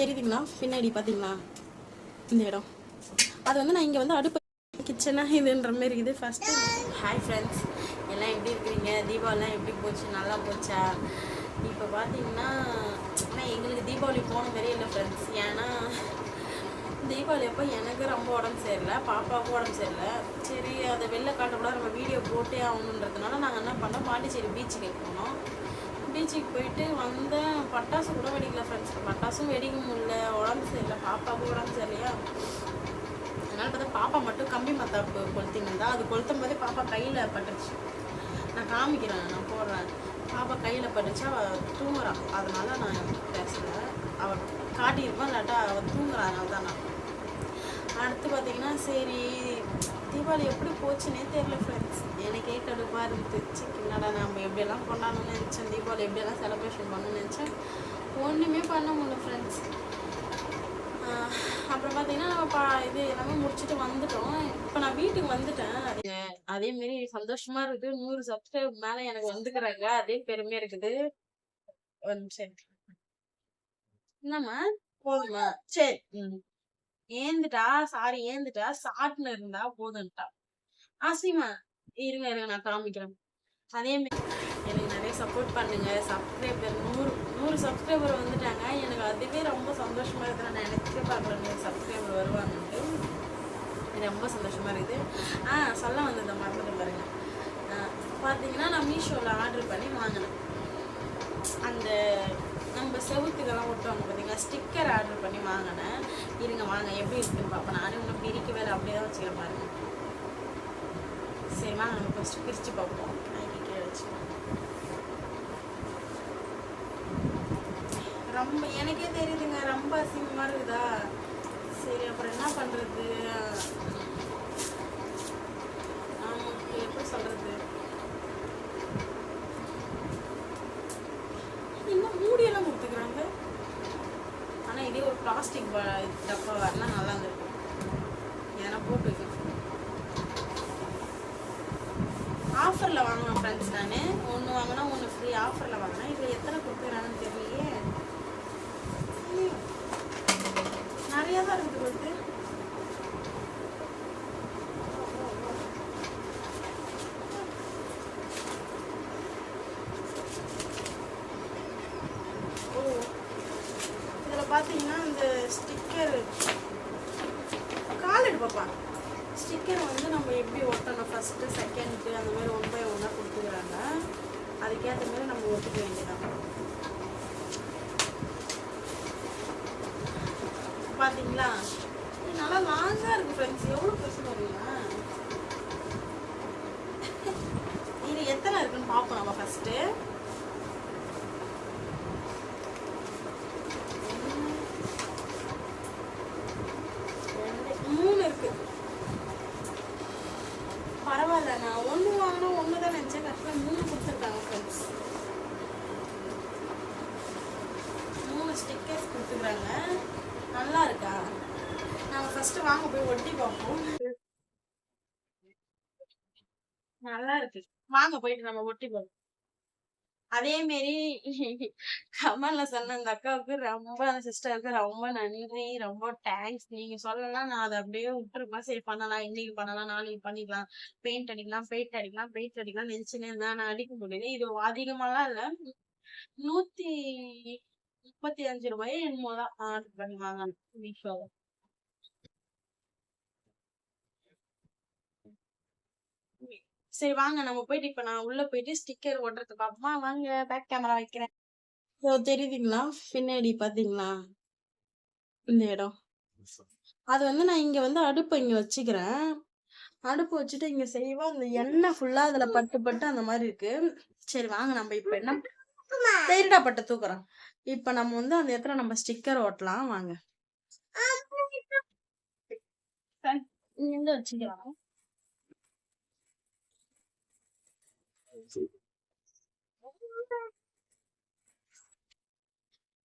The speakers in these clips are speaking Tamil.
தெரியுதுங்களா? பின்னாடி பார்த்தீங்களா இந்த இடம். அது வந்து நான் இங்கே வந்து அடுப்பு கிச்சனாக இதுன்ற மாதிரி இருக்குது. ஃபஸ்ட்டு ஹாய் ஃப்ரெண்ட்ஸ் எல்லாம் எப்படி இருக்கிறீங்க? தீபாவளிலாம் எப்படி போச்சு? நல்லா போச்சா? இப்போ பார்த்தீங்கன்னா ஆனால் எங்களுக்கு தீபாவளி போன தெரியல ஃப்ரெண்ட்ஸ் ஏன்னா தீபாவளி அப்போ எனக்கு ரொம்ப உடம்பு சரியில்லை. பாப்பாவுக்கும் உடம்பு சரியில்லை. சரி அதை வெளில காட்டக்கூடாது நம்ம வீடியோ போட்டே ஆகணுன்றதுனால நாங்கள் என்ன பண்ணோம்? பாண்டிச்சேரி பீச்சுக்கு போனோம். பீச்சுக்கு போயிட்டு வந்தேன் பட்டாசு கூட வெடிக்கல ஃப்ரெண்ட்ஸ் பட்டாசும் வெடிக்க முடியல. உடம்பு சரியில்லை. பாப்பாவுக்கும் உடம்பு சரியில்லையா? அதனால பார்த்தா பாப்பா மட்டும் கம்பி மத்தாப்பு கொளுத்தின்னு இருந்தா அது கொளுத்தும் போதே பாப்பா கையில் பட்டுருச்சு. நான் காமிக்கிறேன் நான் போடுறேன். பாப்பா கையில் பட்டுச்சு அவள் தூங்குறான் அதனால நான் பேசலை. அவள் காட்டியிருப்பான் இல்லாட்டா அவள் தூங்குறான் அதனால தான் நான் அடுத்து பார்த்தீங்கன்னா சரி தீபாவளி எப்படி போச்சுன்னே தெரில ஃப்ரெண்ட்ஸ் எனக்கே கடுப்பாக இருந்துச்சு என்னடா நம்ம எப்படியெல்லாம் கொண்டாடணும்னு நினச்சேன் தீபாவளி எப்படியெல்லாம் செலிப்ரேஷன் பண்ணணும்னு நினச்சேன் ஒன்றுமே பண்ண முடியல ஃப்ரெண்ட்ஸ் அப்புறம் பார்த்தீங்கன்னா நம்ம பா இது எல்லாமே முடிச்சுட்டு வந்துட்டோம். இப்போ நான் வீட்டுக்கு வந்துட்டேன். அது அதே மாரி சந்தோஷமா இருக்குது. நூறு சப்ஸ்கிரைப் மேலே எனக்கு வந்துக்கிறாங்க. அதே பெருமையா இருக்குது. ஒன் சரி என்னம்மா? போதுமா சரி. ம். ஏந்துட்டா சாரி ஏந்துட்டா சாட்னு இருந்தா போதுன்ட்டா. ஆசிமா இருங்க இருங்க நான் காமிக்கிறேன். அதே மாதிரி எனக்கு நிறைய சப்போர்ட் பண்ணுங்க. சப்ஸ்கிரைபர் நூறு நூறு சப்ஸ்கிரைபர் வந்துட்டாங்க. எனக்கு அதுவே ரொம்ப சந்தோஷமா இருக்குது நான் நினைச்சே பார்க்கல சப்ஸ்கிரைபர் வருவாங்கன்ட்டு ரொம்ப சந்தோஷமா இருக்குது. ஆ சொல்ல வந்ததை மறந்துட்டு பாருங்க. பார்த்தீங்கன்னா நான் மீஷோவில் ஆர்டர் பண்ணி வாங்கினேன். செவுத்துக்கெல்லாம் ஒட்டுவாங்க பார்த்தீங்களா? ஸ்டிக்கர் ஆர்டர் பண்ணி வாங்கினேன். இருங்க வாங்க. எப்படி இருக்குன்னு பார்ப்பேன் நானே இன்னும் பிரிக்க வேலை அப்படியே தான் வச்சுக்கிறேன் பாருங்க. சரி வாங்க. நம்ம ஃபஸ்ட்டு பிரித்து பார்ப்போம். நான் இங்கே கீழே வச்சுக்கிறேன் ரொம்ப எனக்கே தெரியுதுங்க. ரொம்ப அசிங்கமாக இருக்குதா? சரி அப்புறம் என்ன பண்ணுறது நமக்கு எப்படி சொல்கிறது இன்னும் மூடியெல்லாம் கொடுத்துக்கிறாங்க ஆனால் ஒரு பிளாஸ்டிக் டப்பா வரலாம் நல்லா இருந்திருக்கும். எதனா போட்டு வைக்கணும். ஆஃபரில் வாங்கினேன் ஃப்ரெண்ட்ஸ் நான். ஒன்று வாங்கினா ஒன்று ஃப்ரீ ஆஃபரில் வாங்கினேன் இதில் எத்தனை கொடுக்குறாங்கன்னு தெரியலையே. நிறையா தான் இருக்குது கொடுத்து ஓ இதில் பார்த்தீங்கன்னா இந்த ஸ்டிக்கர் கால் எடு பாப்பா. ஸ்டிக்கர் வந்து நம்ம எப்படி ஒட்டணும்? ஃபஸ்ட்டு செகண்டு அந்த மாதிரி ஒன் பை ஒன்னாக கொடுத்துக்கிறாங்க. அதுக்கேற்ற மாதிரி நம்ம ஒட்டிக்க வேண்டியதான் பார்த்தீங்களா நல்லா லாங்காக இருக்குது ஃப்ரெண்ட்ஸ் எவ்வளோ பெருசு பாருங்களா இது எத்தனை இருக்குன்னு பார்ப்போம் நம்ம ஃபஸ்ட்டு மூணு இருக்கு பரவாயில்ல நான் ஒன்று வாங்கினா ஒன்று தான் நினச்சேன் கரெக்டாக மூணு கொடுத்துருக்காங்க ஃப்ரெண்ட்ஸ் மூணு ஸ்டிக்கர்ஸ் கொடுத்துருக்காங்க நல்லா இருக்கா நம்ம ஃபர்ஸ்ட் வாங்க போய் ஒட்டி பார்ப்போம் நல்லா இருக்கு வாங்க போயிட்டு நம்ம ஒட்டி பார்ப்போம் அதே மாரி கமல்ல சொன்ன அந்த அக்காவுக்கு ரொம்ப அந்த சிஸ்டருக்கு ரொம்ப நன்றி ரொம்ப தேங்க்ஸ் நீங்க சொல்லலாம் நான் அதை அப்படியே விட்டுருப்பேன். சரி பண்ணலாம் இன்னைக்கு பண்ணலாம் நாளைக்கு பண்ணிக்கலாம். பெயிண்ட் அடிக்கலாம் பெயிண்ட் அடிக்கலாம் பெயிண்ட் அடிக்கலாம் நினைச்சுன்னு இருந்தா நான் அடிக்க முடியல. இது அதிகமாலாம் இல்ல. நூத்தி முப்பத்தி அஞ்சு ரூபாய் என்னமோ தான் ஆர்டர் பண்ணி வாங்க மீஷோல சரி வாங்க. நம்ம போயிட்டு இப்ப நான் உள்ள போயிட்டு ஸ்டிக்கர் ஒட்டுறது பாப்போமா வாங்க. பேக் கேமரா வைக்கிறேன். இதோ தெரியுதுங்களா? பின்னாடி பாத்தீங்களா? இந்த இடம். அது வந்து நான் இங்க வந்து அடுப்பு இங்க வச்சுக்கிறேன். அடுப்பு வச்சுட்டு இங்க செய்வோம். அந்த எண்ணெய் ஃபுல்லா அதுல பட்டு பட்டு அந்த மாதிரி இருக்கு. சரி வாங்க. நம்ம இப்ப என்ன சரிடா பட்ட தூக்குறோம். இப்ப நம்ம வந்து அந்த இடத்துல நம்ம ஸ்டிக்கர் ஒட்டலாம் வாங்க. இங்க வச்சுக்கலாம்.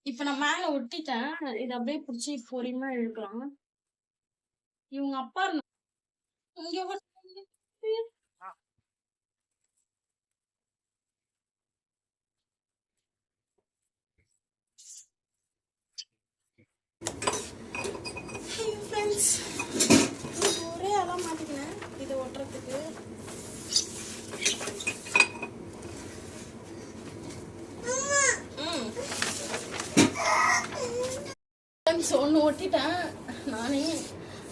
இப்ப நான் மேல ஒட்டிட்டேன். இத அப்படியே புடிச்சு பொறுமையா இழுக்கலாம். இவங்க அப்பா இங்க ஒரே அதான் மாட்டிக்கினேன். இதை ஒட்டுறதுக்கு ம் ஃப்ரெண்ட்ஸ் நானே.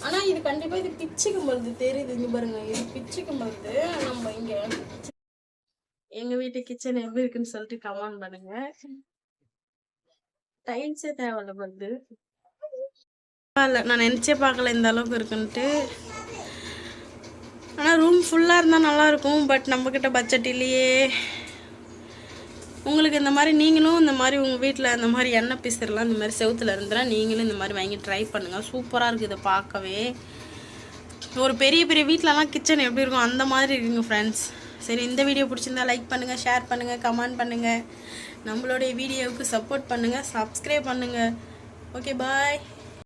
ஆனால் இது கண்டிப்பாக இது பிச்சுக்கும் பொழுது தெரியுது. இங்கே பாருங்க இது பிச்சுக்கும் பொழுது நம்ம இங்கே எங்கள் வீட்டு கிச்சன் எப்படி இருக்குன்னு சொல்லிட்டு கமெண்ட் பண்ணுங்க. டைல்ஸே தேவையில்ல பொழுது. பரவாயில்ல நான் நினச்சே பார்க்கல இந்த அளவுக்கு இருக்குன்ட்டு. ஆனால் ரூம் ஃபுல்லாக இருந்தால் நல்லாயிருக்கும் பட் நம்மக்கிட்ட பட்ஜெட் இல்லையே. உங்களுக்கு இந்த மாதிரி நீங்களும் இந்த மாதிரி உங்கள் வீட்டில் இந்த மாதிரி எண்ணெய் பிசுறலாம் இந்த மாதிரி செவுத்துல இருந்துலாம் நீங்களும் இந்த மாதிரி வாங்கி ட்ரை பண்ணுங்கள் சூப்பராக இருக்குது இதை பார்க்கவே. ஒரு பெரிய பெரிய வீட்டிலலாம் கிச்சன் எப்படி இருக்கும் அந்த மாதிரி இருக்குங்க ஃப்ரெண்ட்ஸ் சரி இந்த வீடியோ பிடிச்சிருந்தா லைக் பண்ணுங்கள் ஷேர் பண்ணுங்கள் கமெண்ட் பண்ணுங்கள் நம்மளுடைய வீடியோவுக்கு சப்போர்ட் பண்ணுங்கள் சப்ஸ்கிரைப் பண்ணுங்கள் ஓகே பாய்